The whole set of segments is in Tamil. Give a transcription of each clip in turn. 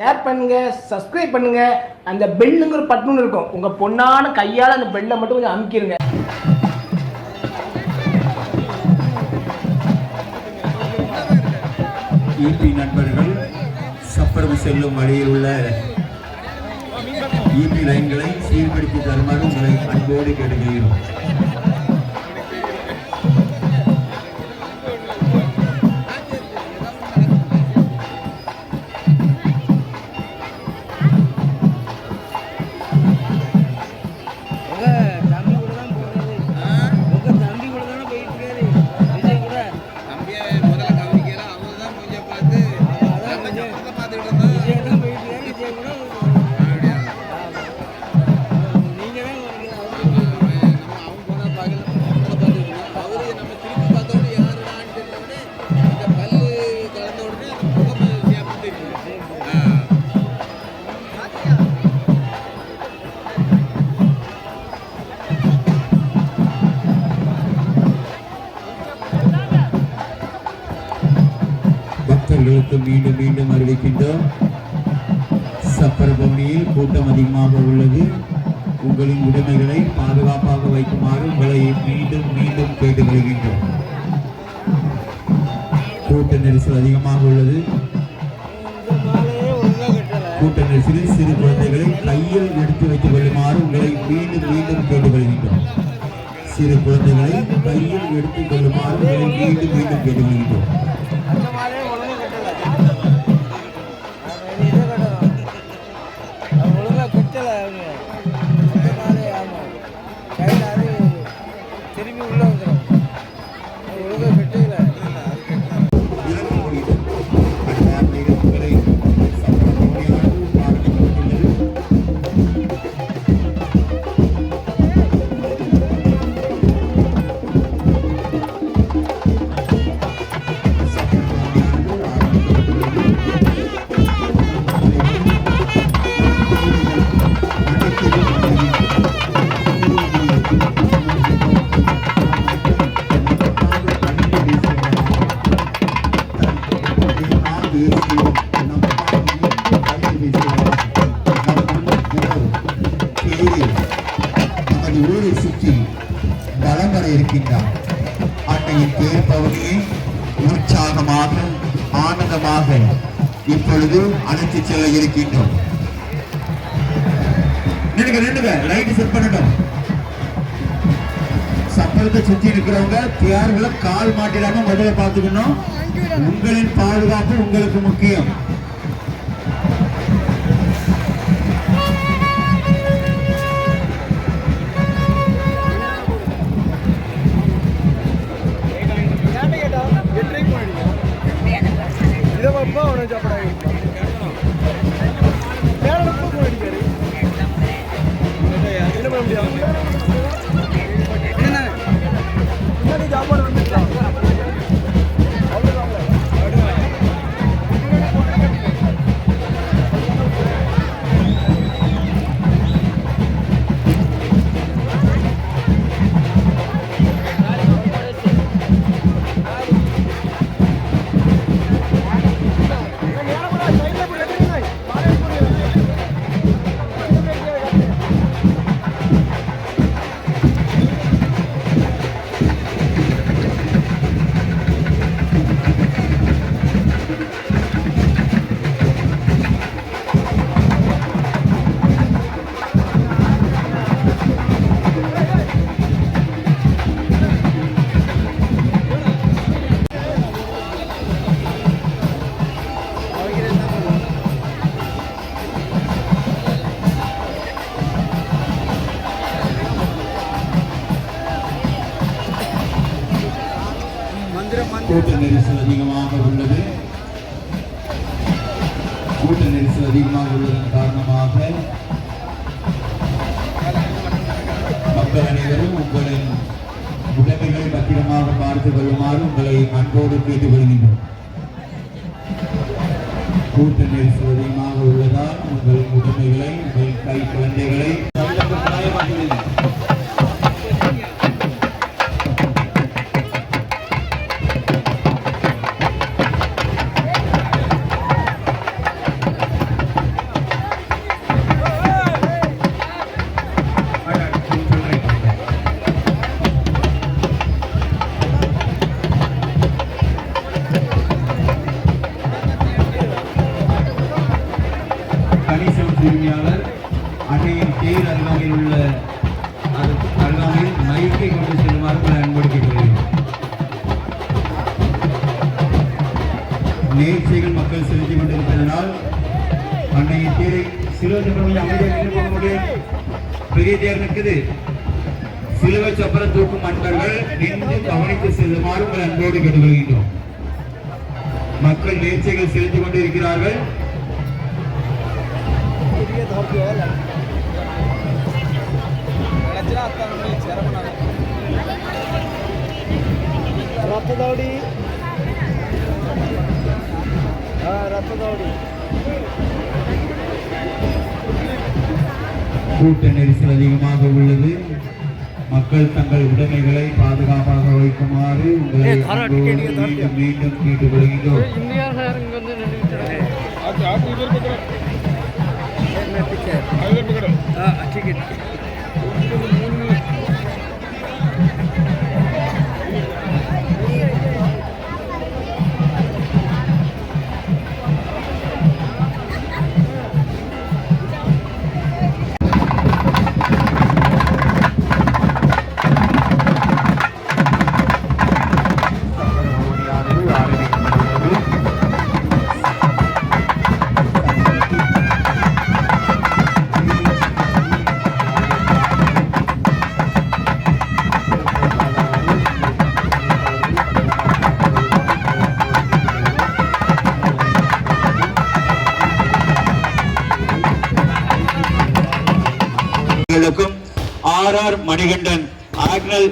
ஷேர் பண்ணுங்க சப்ஸ்கிரைப் பண்ணுங்க. அந்த பெல்லுங்கிற பட்டுன்னு இருக்கும். உங்க பொண்ணான கையால அந்த பெல்லை மட்டும் கொஞ்சம் அமுக்கிருங்க. ஈபி நண்பர்கள் சப்பரம் செல்லும் வழியில் உள்ள ஈபி லைன்களை சீர்படுத்தி தருமாறு உங்களை அன்போடு கேட்டுக்கொள்கிறோம். மீண்டும் மீண்டும் மீண்டும் அறிவிக்கின்றோம். சப்பரபவனியில் கூட்டம் அதிகமாக உள்ளது. உங்களின் உடைமைகளை பாதுகாப்பாக வைக்குமாறு உங்களை மீண்டும் மீண்டும் கேட்டுக்கொள்கின்றோம். கூட்ட நெரிசல் அதிகமாக உள்ளது. கூட்ட நெரிசலில் சிறு குழந்தைகளை கையில் எடுத்து வைத்துக் கொள்ளுமாறு உங்களை மீண்டும் மீண்டும் கேட்டுக்கொள்கின்றோம். சிறு குழந்தைகளை கையில் எடுத்துக் கொள்ளுமாறு உங்களை மீண்டும் மீண்டும் கேட்டுக்கொள்கின்றோம். ஆனந்தமாக இப்பொழுது அழைத்து செல்ல இருக்கின்றோம். நின்னுங்க நின்னுங்க லைட் செட் பண்ணட்டும். சப்பரத்தை சுத்தி இருக்கிறவங்க தியார்களை கால் மாட்டிடாம முதல்ல பார்த்துக்கணும். உங்களின் பாதுகாப்பு உங்களுக்கு முக்கியம். கூட்ட நெரிசல் அதிகமாக உள்ளது. கூட்ட நெரிசல் அதிகமாக உள்ளதன் காரணமாக மக்கள் அனைவரும் உங்களின் உடைமைகளை பத்திரமாக பார்த்துக் கொள்ளுமாறு உங்களை அன்போடு கேட்டுக் கொள்கின்றோம் கூட்ட நெரிசல் அதிகமாக உள்ளதால் உங்களின் உடைமைகளை உங்கள் கை குழந்தைகளை நிகழ்ச்சிகள் மக்கள் செலுத்தி கொண்டிருப்பதனால் அன்னைய தீரை சிறுவத்தை அமைதியாக பெரிய தேர் இருக்குது சிலுவை சப்பர தூக்கும் அன்பர்கள் நின்று கவனித்து செல்லுமாறு உங்கள் அன்போடு கேட்டுக்கொள்கின்றோம். மக்கள் நேர்ச்சிகள் செலுத்தி கொண்டிருக்கிறார்கள். ரத்ததோடி கூட்ட நெரிசல் அதிகமாக உள்ளது மக்கள் தங்கள் உடைமைகளை பாதுகாப்பாக வைக்குமாறு உங்களை அன்போடு மீண்டும் மீண்டும் கேட்டுக்கொள்கின்றோம் हाँ ठीक है மணிகண்டன் ஆக்னல்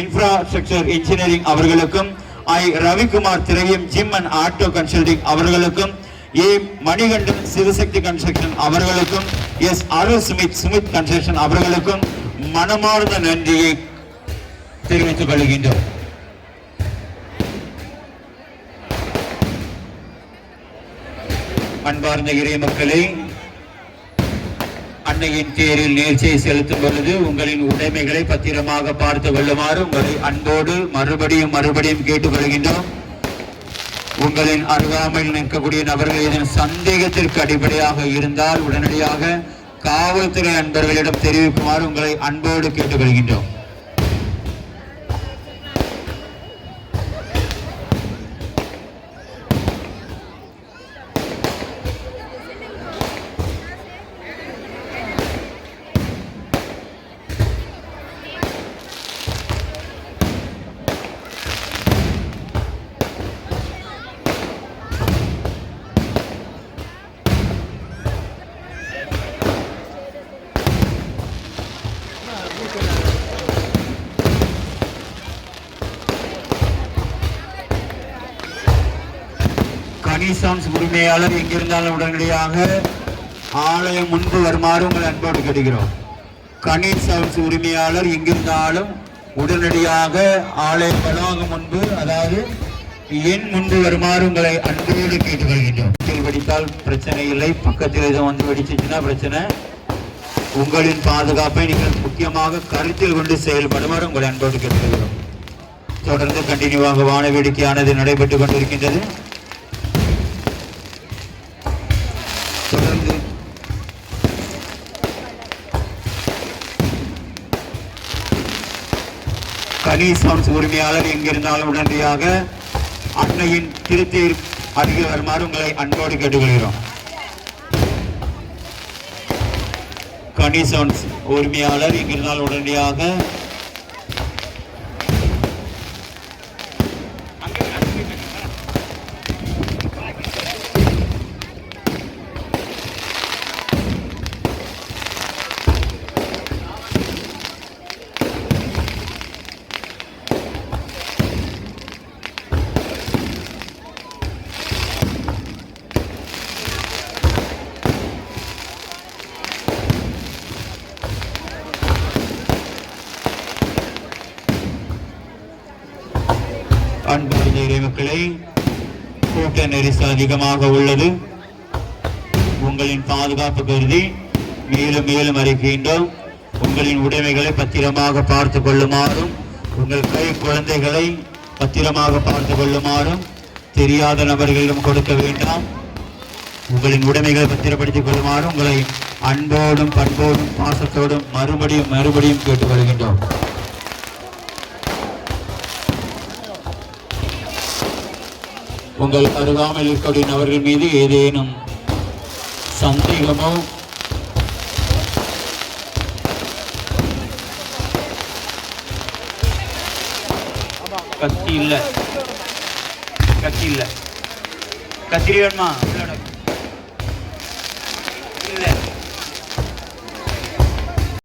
இன்ஃப்ராஸ்ட்ரக்சர் இன்ஜினியரிங் அவர்களுக்கும் ஐ ரவிக்குமார் திரவியம் ஜிம் அண்ட் ஆட்டோ கன்சல்டிங் அவர்களுக்கும் ஏ மணிகண்டன் சிவசக்தி கன்ஸ்ட்ரக்ஷன் அவர்களுக்கும் எஸ் அருள் சுமித் சுமித் கன்ஸ்ட்ரக்ஷன் அவர்களுக்கும் மனமார்ந்த நன்றியை தெரிவித்துக் கொள்கின்றோம். அன்பார்ந்த இறை மக்களே அன்னையின் தேரில் நேர்ச்சியை செலுத்தும் பொழுது உங்களின் உடைமைகளை பத்திரமாக பார்த்து கொள்ளுமாறு உங்களை அன்போடு மறுபடியும் மறுபடியும் கேட்டுக்கொள்கின்றோம். உங்களின் அருகாமையில் நிற்கக்கூடிய நபர்கள் இதன் சந்தேகத்திற்கு அடிப்படையாக இருந்தால் உடனடியாக காவல்துறை அன்பர்களிடம் தெரிவிக்குமாறு உங்களை அன்போடு கேட்டுக்கொள்கின்றோம். கனிசான்ஸ் உரிமையாளர் எங்கிருந்தாலும் உடனடியாக ஆலயம் முன்பு வருமாறு உங்கள் அன்போடு கேட்கிறோம் கனிசான்ஸ் உரிமையாளர் எங்கிருந்தாலும் உடனடியாக ஆலய வளாகம் முன்பு அதாவது என் முன்பு வருமாறு உங்களை அன்போடு கேட்டுக்கொள்கின்றோம். கீழ் வெடித்தால் பிரச்சனை இல்லை. பக்கத்தில் எதுவும் வந்து வெடிச்சிச்சுன்னா பிரச்சனை. உங்களின் பாதுகாப்பை நீங்கள் முக்கியமாக கருத்தில் கொண்டு செயல்படுமாறு உங்களை அன்போடு கேட்டுக்கொள்கிறோம். தொடர்ந்து கண்டினியூவாக வான வேடிக்கையானது நடைபெற்றுக் கொண்டிருக்கின்றது. கனிசான்ஸ் உரிமையாளர் எங்கிருந்தாலும் உடனடியாக அன்னையின் திருத்தீர் அருகில் வருமாறு உங்களை அன்போடு கேட்டுக்கொள்கிறோம். கனிசான்ஸ் உரிமையாளர் எங்கிருந்தாலும் உடனடியாக அன்பு இறைமக்களை கூட்ட நெரிசல் அதிகமாக உள்ளது. உங்களின் பாதுகாப்பு கருதி மேலும் மேலும் அறிக்கின்றோம் உங்களின் உடைமைகளை பத்திரமாக பார்த்து கொள்ளுமாறும் உங்கள் கை குழந்தைகளை பத்திரமாக பார்த்து கொள்ளுமாறும் தெரியாத நபர்களிடம் கொடுக்க வேண்டாம். உங்களின் உடைமைகளை பத்திரப்படுத்திக் கொள்ளுமாறு உங்களை அன்போடும் பண்போடும் பாசத்தோடும் மறுபடியும் மறுபடியும் கேட்டுக்கொள்கின்றோம் உங்கள் அருகாமல் இருக்கக்கூடிய நபர்கள் மீது ஏதேனும் சந்தேகமோ? கத்தி இல்லை. கத்தி இல்லை. கத்திரி வேணுமா